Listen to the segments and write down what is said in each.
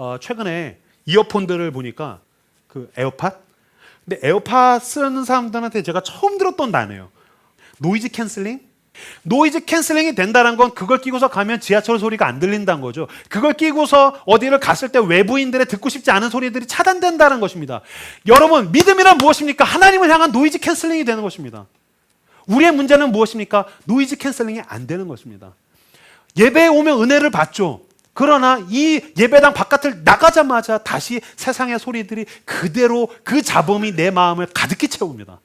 어, 최근에 이어폰들을 보니까 그 에어팟? 근데 에어팟 쓰는 사람들한테 제가 처음 들었던 단어예요. 노이즈 캔슬링? 노이즈 캔슬링이 된다는 건 그걸 끼고서 가면 지하철 소리가 안 들린다는 거죠. 그걸 끼고서 어디를 갔을 때 외부인들의 듣고 싶지 않은 소리들이 차단된다는 것입니다. 여러분, 믿음이란 무엇입니까? 하나님을 향한 노이즈 캔슬링이 되는 것입니다. 우리의 문제는 무엇입니까? 노이즈 캔슬링이 안 되는 것입니다. 예배에 오면 은혜를 받죠. 그러나 이 예배당 바깥을 나가자마자 다시 세상의 소리들이 그대로 그 잡음이 내 마음을 가득히 채웁니다.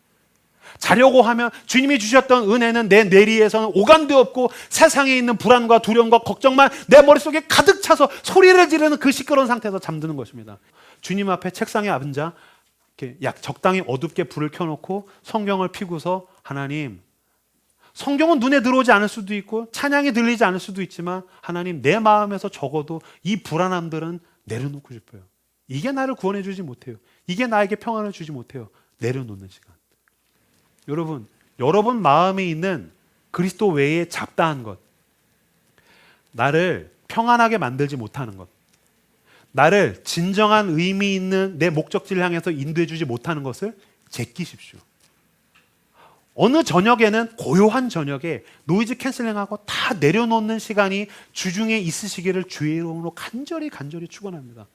자려고 하면 주님이 주셨던 은혜는 내 뇌리에서는 오간도 없고 세상에 있는 불안과 두려움과 걱정만 내 머릿속에 가득 차서 소리를 지르는 그 시끄러운 상태에서 잠드는 것입니다. 주님 앞에 책상에 앉아 약 적당히 어둡게 불을 켜놓고 성경을 피고서 하나님 성경은 눈에 들어오지 않을 수도 있고 찬양이 들리지 않을 수도 있지만 하나님 내 마음에서 적어도 이 불안함들은 내려놓고 싶어요. 이게 나를 구원해 주지 못해요. 이게 나에게 평안을 주지 못해요. 내려놓는 시간. 여러분, 여러분 마음에 있는 그리스도 외의 잡다한 것, 나를 평안하게 만들지 못하는 것, 나를 진정한 의미 있는 내 목적지를 향해서 인도해 주지 못하는 것을 제끼십시오. 어느 저녁에는 고요한 저녁에 노이즈 캔슬링하고 다 내려놓는 시간이 주중에 있으시기를 주의 이름으로 간절히 간절히 축원합니다.